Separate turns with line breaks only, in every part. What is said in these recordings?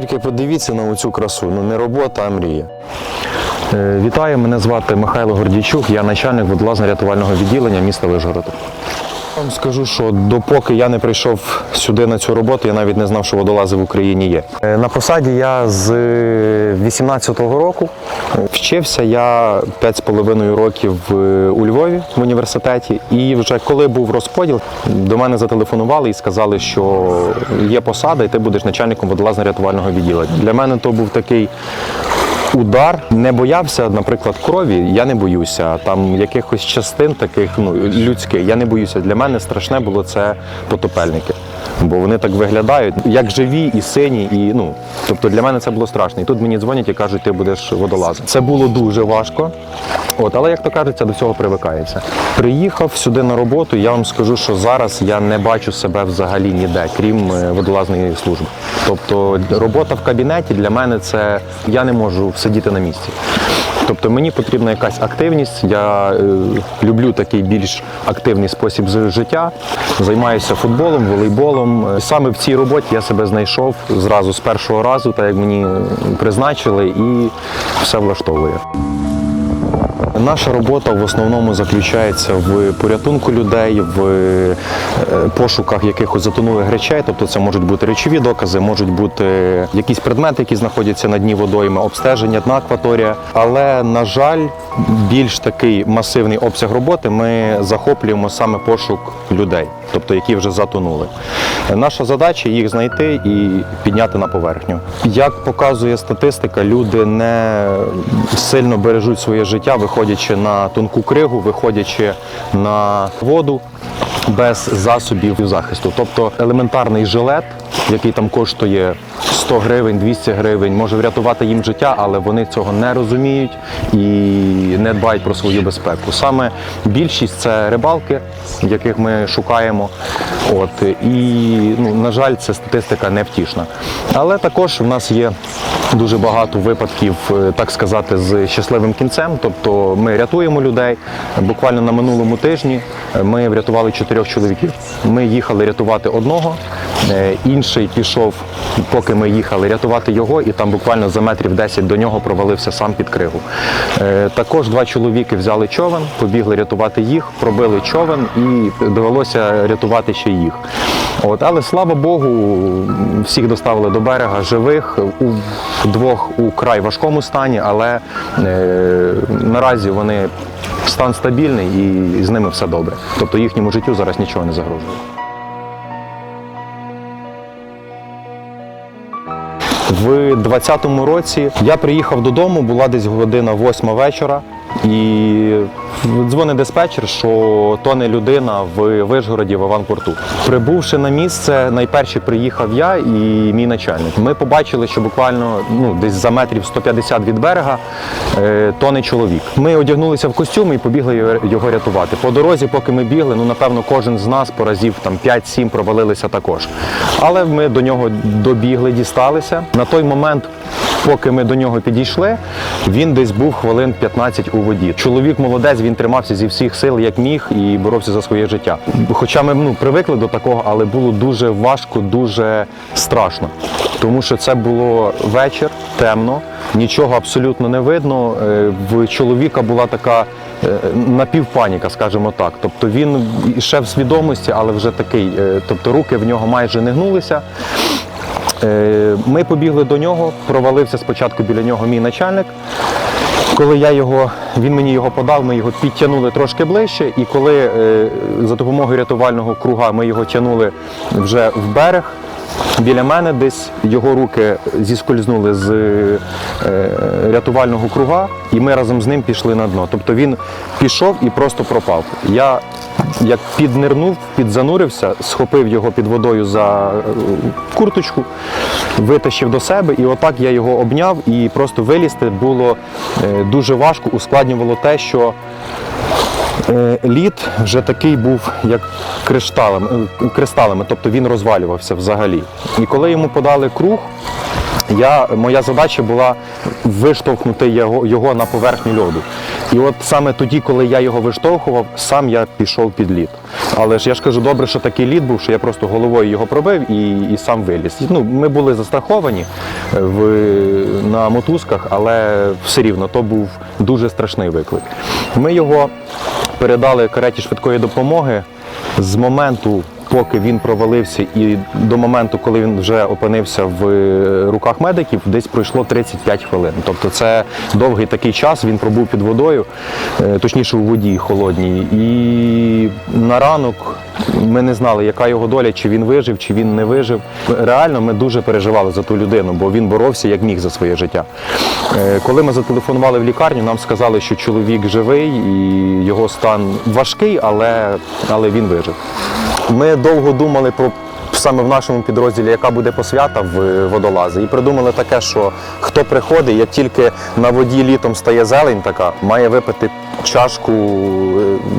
Тільки подивіться на цю красу. Ну не робота, а мрія. Е, Вітаю, мене звати Михайло Гордійчук, я начальник водолазно-рятувального відділення міста Вижгород. Вам скажу, що допоки я не прийшов сюди на цю роботу, я навіть не знав, що водолази в Україні є. Е, На посаді я з 18-го року вчився я 5,5 років е, у Львові в університеті. І вже коли був розподіл, до мене зателефонували і сказали, що є посада, і ти будеш начальником водолазно-рятувального відділення. Для мене то був такий удар. Не боявся, наприклад, крові. Я не боюся. Там якихось частин таких ну, людських. Я не боюся. Для мене страшне було це потопельники. Бо вони так виглядають, як живі і сині, і ну тобто для мене це було страшно. І тут мені дзвонять і кажуть, ти будеш водолазом. Це було дуже важко. От, але як то кажеться, до цього привикається. Приїхав сюди на роботу. Я вам скажу, що зараз я не бачу себе взагалі ніде, крім е, водолазної служби. Тобто робота в кабінеті для мене це я не можу сидіти на місці. Тобто мені потрібна якась активність. Я е, люблю такий більш активний спосіб життя. Займаюся футболом, волейболом. Е, Саме в цій роботі я себе знайшов зразу з першого разу, так як мені е, призначили, і все влаштовує. Наша робота в основному заключається в порятунку людей, в е, пошуках якихось затонулих речей. Тобто це можуть бути речові докази, можуть бути якісь предмети, які знаходяться на дні водойми, обстеження дна акваторія. Але на жаль, більш такий масивний обсяг роботи ми захоплюємо саме пошук людей, тобто які вже затонули. Наша задача їх знайти і підняти на поверхню. Як показує статистика, люди не сильно бережуть своє життя, виходячи на тонку кригу, виходячи на воду без засобів захисту. Тобто елементарний жилет, який там коштує 100 гривень, 200 гривень, може врятувати їм життя, але вони цього не розуміють і не дбають про свою безпеку. Саме більшість це рибалки, яких ми шукаємо. От і ну, на жаль, це статистика невтішна. Але також в нас є дуже багато випадків, е, так сказати, з щасливим кінцем. Тобто ми рятуємо людей. Буквально на минулому тижні ми врятували чотирьох чоловіків. Ми їхали рятувати одного, е, інший пішов, поки ми їхали рятувати його, і там буквально за метрів 10 до нього провалився сам під кригу. Е, Також два чоловіки взяли човен, побігли рятувати їх, пробили човен і довелося рятувати ще їх. От, але слава Богу, всіх доставили до берега живих, у двох у край важкому стані, але е, наразі вони стан стабільний і з ними все добре. Тобто їхньому життю зараз нічого не загрожує. В 20-му році я приїхав додому, була десь година восьма вечора, і дзвонить диспетчер, що тоне людина в Вишгороді в аванпорту. Прибувши на місце, найперше приїхав я і мій начальник. Ми побачили, що буквально ну, десь за метрів 150 від берега е, тоне чоловік. Ми одягнулися в костюми і побігли його- рятувати. По дорозі, поки ми бігли, ну напевно, кожен з нас по разів там 5-7 провалилися також. Але ми до нього добігли, дісталися. На той момент, поки ми до нього підійшли, він десь був хвилин 15 у воді. Чоловік молодець, він тримався зі всіх сил, як міг, і боровся за своє життя. Хоча ми ну, привикли до такого, але було дуже важко, дуже страшно. Тому що це було вечір, темно, нічого абсолютно не видно. Е, В чоловіка була така е, напівпаніка, скажімо так. Тобто він ще в свідомості, але вже такий, е, тобто руки в нього майже не гнулися. Е, Ми побігли до нього, провалився спочатку біля нього мій начальник. Коли я його, він мені його подав, ми його підтягнули трошки ближче, і коли е, за допомогою рятувального круга ми його тягнули вже в берег, біля мене десь його руки зіскользнули з е, рятувального круга, і ми разом з ним пішли на дно. Тобто він пішов і просто пропав. Я як піднирнув, підзанурився, схопив його під водою за е, курточку, витащив до себе, і отак я його обняв, і просто вилізти було е, дуже важко, ускладнювало те, що е, лід вже такий був як кришталем, кристалами, тобто він розвалювався взагалі. І коли йому подали круг, Я, моя задача була виштовхнути його, його на поверхню льоду. І от саме тоді, коли я його виштовхував, сам я пішов під лід. Але ж я ж кажу, добре, що такий лід був, що я просто головою його пробив і, і сам виліз. Ну, ми були застраховані е, в, на мотузках, але все рівно то був дуже страшний виклик. Ми його передали кареті швидкої допомоги з моменту, поки він провалився, і до моменту, коли він вже опинився в е, руках медиків, десь пройшло 35 хвилин. Тобто це довгий такий час. Він пробув під водою, е, точніше у воді холодній. І на ранок ми не знали, яка його доля, чи він вижив, чи він не вижив. Реально, ми дуже переживали за ту людину, бо він боровся як міг за своє життя. Е, Коли ми зателефонували в лікарню, нам сказали, що чоловік живий і його стан важкий, але, але він вижив. Ми довго думали про саме в нашому підрозділі, яка буде посвята в водолази, і придумали таке, що хто приходить, як тільки на воді літом стає зелень, така має випити чашку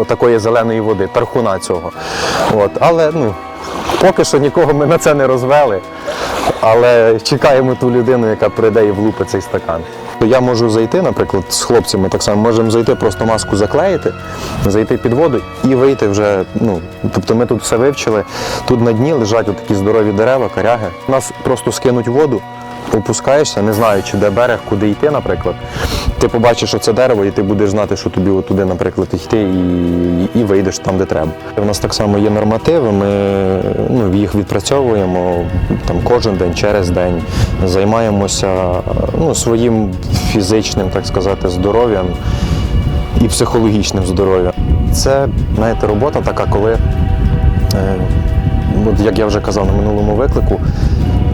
е, такої зеленої води, тархуна цього. От, але ну. Поки що нікого ми на це не розвели, але чекаємо ту людину, яка прийде і влупить цей стакан. Я можу зайти, наприклад, з хлопцями так само можемо зайти, просто маску заклеїти, зайти під воду і вийти вже. Ну, тобто ми тут все вивчили. Тут на дні лежать такі здорові дерева, коряги. Нас просто скинуть воду, опускаєшся, не знаючи, де берег, куди йти, наприклад. Ти побачиш оце дерево, і ти будеш знати, що тобі туди, наприклад, йти, і, і вийдеш там, де треба. У нас так само є нормативи, ми ну, їх відпрацьовуємо там кожен день, через день, займаємося ну, своїм фізичним, так сказати, здоров'ям і психологічним здоров'ям. Це, знаєте, робота така, коли, е, як я вже казав на минулому виклику,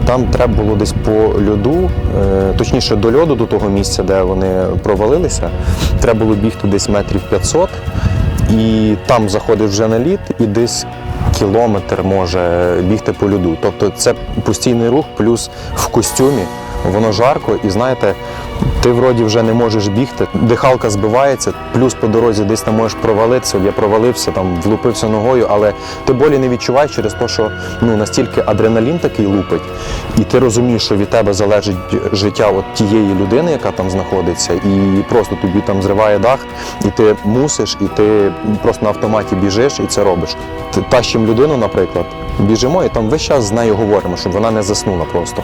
там треба було десь по льоду, е, точніше до льоду, до того місця, де вони провалилися, треба було бігти десь метрів 500, і там заходиш вже на лід, і десь кілометр може бігти по льоду. Тобто це постійний рух, плюс в костюмі, воно жарко, і знаєте, ти вроді вже не можеш бігти, дихалка збивається, плюс по дорозі десь там можеш провалитися. Я провалився, там влупився ногою, але ти болі не відчуваєш через те, що ну настільки адреналін такий лупить, і ти розумієш, що від тебе залежить життя от тієї людини, яка там знаходиться, і просто тобі там зриває дах, і ти мусиш, і ти просто на автоматі біжиш і це робиш. Ти тащим людину, наприклад, біжимо, і там весь час з нею говоримо, щоб вона не заснула просто.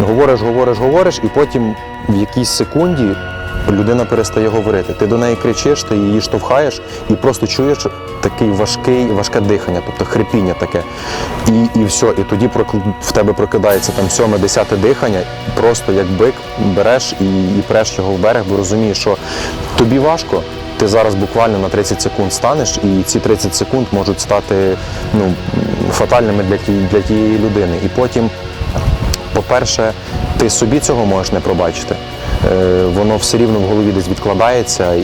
Говориш, говориш, говориш, і потім в якійсь секунді людина перестає говорити. Ти до неї кричиш, ти її штовхаєш і просто чуєш такий важкий, важке дихання, тобто хрипіння таке. І, і все, і тоді в тебе прокидається там сьоме, десяте дихання, просто як бик береш і, і преш його в берег, бо розумієш, що тобі важко. Ти зараз буквально на 30 секунд станеш, і ці 30 секунд можуть стати ну, фатальними для, ті, для тієї людини. І потім по-перше, ти собі цього можеш не пробачити. Е, Воно все рівно в голові десь відкладається, і,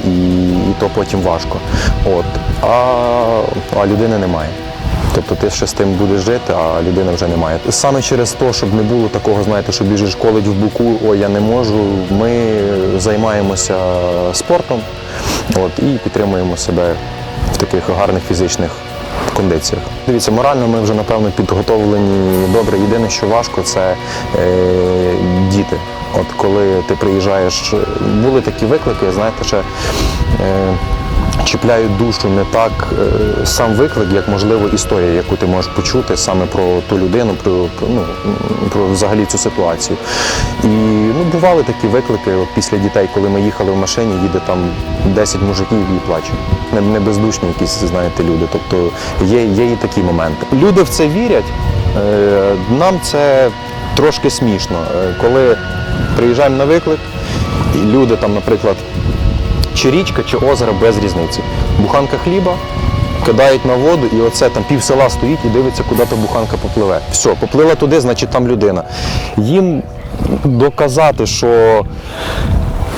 і то потім важко. От. А, а людини немає. Тобто ти ще з тим будеш жити, а людини вже немає. Саме через те, щоб не було такого, знаєте, що біжиш колить в боку, ой, я не можу. Ми займаємося спортом от, і підтримуємо себе в таких гарних фізичних кондиціях. Дивіться, морально ми вже напевно підготовлені добре. Єдине, що важко, це е, діти. От коли ти приїжджаєш, були такі виклики, знаєте, ще. Е, Чіпляють душу не так е, сам виклик, як можливо історія, яку ти можеш почути саме про ту людину, про, ну, про взагалі цю ситуацію. І ну, бували такі виклики після дітей, коли ми їхали в машині, їде там 10 мужиків і плаче. Не, не бездушні якісь, знаєте, люди. Тобто є, є і такі моменти. Люди в це вірять. Е, Нам це трошки смішно. Е, Коли приїжджаємо на виклик, і люди там, наприклад, чи річка, чи озеро без різниці. Буханка хліба, кидають на воду, і оце там пів села стоїть і дивиться, куди та буханка попливе. Все, поплила туди, значить там людина. Їм доказати, що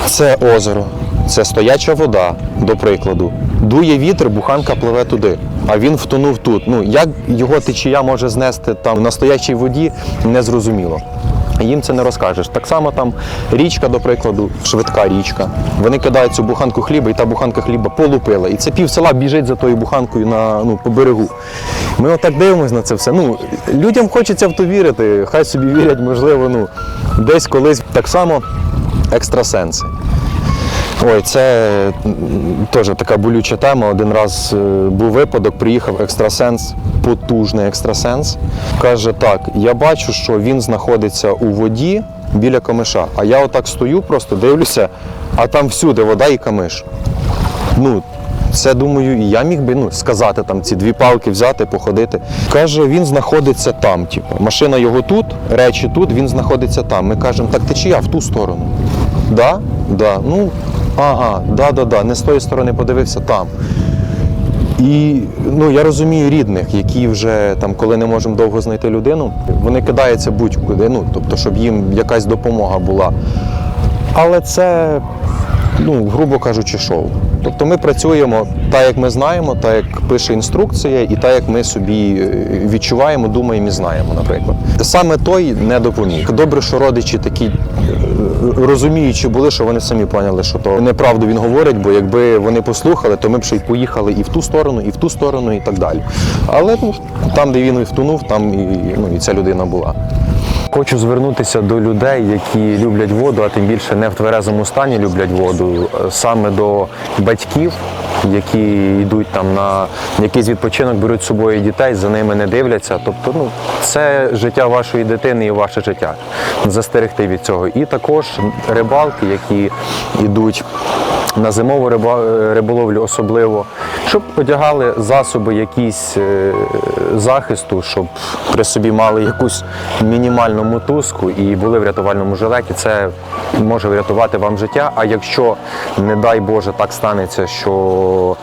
це озеро, це стояча вода, до прикладу. Дує вітер, буханка пливе туди, а він втонув тут. Ну як його течія може знести там в настоячій воді, незрозуміло. Їм це не розкажеш. Так само там річка, до прикладу, швидка річка. Вони кидають цю буханку хліба, і та буханка хліба полупила. І це пів села біжить за тою буханкою на, ну, по берегу. Ми отак дивимося на це все. Ну, людям хочеться в то вірити, хай собі вірять, можливо, ну, десь колись так само екстрасенси. Ой, це теж така болюча тема. Один раз е, був випадок, приїхав екстрасенс, потужний екстрасенс. Каже, так, я бачу, що він знаходиться у воді біля камиша. А я отак стою, просто дивлюся, а там всюди вода і камиш. Ну, це думаю, і я міг би ну, сказати там ці дві палки взяти, походити. Каже, він знаходиться там. Типу, машина його тут, речі тут, він знаходиться там. Ми кажемо, так течія в ту сторону. Да? Да. Ну, ага, да, да, да. Не з тої сторони подивився там. І ну, я розумію рідних, які вже там, коли не можемо довго знайти людину, вони кидаються будь-куди, ну, тобто, щоб їм якась допомога була. Але це, ну, грубо кажучи, шоу. Тобто ми працюємо так, як ми знаємо, так як пише інструкція, і так, як ми собі е, відчуваємо, думаємо і знаємо, наприклад. Саме той не допоміг. Добре, що родичі такі е, розуміючи були, що вони самі поняли, що то неправду він говорить, бо якби вони послухали, то ми б ще й поїхали і в ту сторону, і в ту сторону, і так далі. Але ну, там, де він і втонув, там і, ну, і ця людина була. Хочу звернутися до людей, які люблять воду, а тим більше не в тверезому стані люблять воду, е, саме до батьків, які йдуть там на якийсь відпочинок, беруть з собою дітей, за ними не дивляться. Тобто, ну це життя вашої дитини і ваше життя. Застерегти від цього. І також рибалки, які йдуть на зимову риболовлю особливо, щоб одягали засоби якісь е, захисту, щоб при собі мали якусь мінімальну мотузку і були в рятувальному жилеті. Це може врятувати вам життя. А якщо, не дай Боже, так станеться, що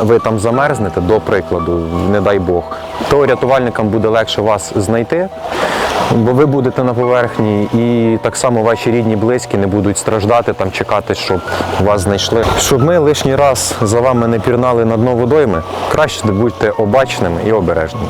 ви там замерзнете, до прикладу, не дай Бог, то рятувальникам буде легше вас знайти. Бо ви будете на поверхні, і так само ваші рідні, близькі не будуть страждати, там чекати, щоб вас знайшли. Щоб ми лишній раз за вами не пірнали на дно водойми, краще будьте обачними і обережними.